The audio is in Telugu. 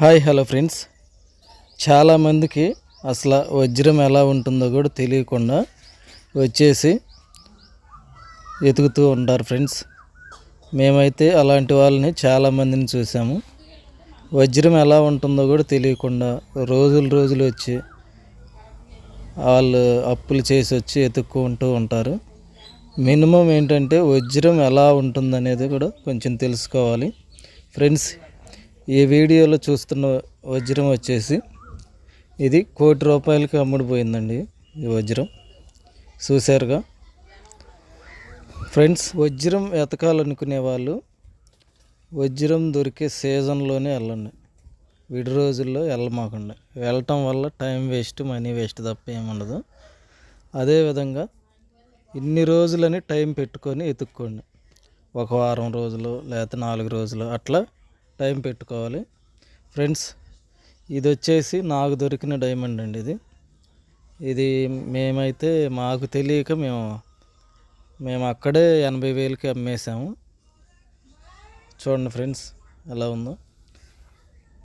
Hi hello friends. చాలామందికి అసలు వజ్రం ఎలా ఉంటుందో కూడా తెలియకుండా వచ్చేసి వెతుకుతూ ఉంటారు ఫ్రెండ్స్. మేమైతే అలాంటి వాళ్ళని చాలామందిని చూసాము. వజ్రం ఎలా ఉంటుందో కూడా తెలియకుండా రోజులు రోజులు వచ్చి వాళ్ళు అప్పులు చేసి వచ్చి ఎతుక్కుంటూ ఉంటారు. మినిమం ఏంటంటే వజ్రం ఎలా ఉంటుందనేది కూడా కొంచెం తెలుసుకోవాలి. ఫ్రెండ్స్ ఈ వీడియోలో చూస్తున్న వజ్రం వచ్చేసి ఇది కోటి రూపాయలకి అమ్ముడుపోయిందండి ఈ వజ్రం. చూశారుగా? ఫ్రెండ్స్ వజ్రం వెతకాలనుకునే వాళ్ళు వజ్రం దొరికే సీజన్లోనే వెళ్ళండి. విడి రోజుల్లో వెళ్ళమాకండి. వెళ్ళటం వల్ల టైం వేస్ట్ మనీ వేస్ట్ తప్ప ఏముండదు. అదేవిధంగా ఇన్ని రోజులని టైం పెట్టుకొని వెతుక్కోండి ఒక వారం రోజులు లేకపోతే నాలుగు రోజులు అట్లా టైం పెట్టుకోవాలి. ఫ్రెండ్స్ ఇది వచ్చేసి నాకు దొరికిన డైమండ్ అండి ఇది. ఇది మేమైతే మాకు తెలియక మేము మేము అక్కడే ఎనభై వేలకి అమ్మేసాము. చూడండి ఫ్రెండ్స్ ఎలా ఉందో.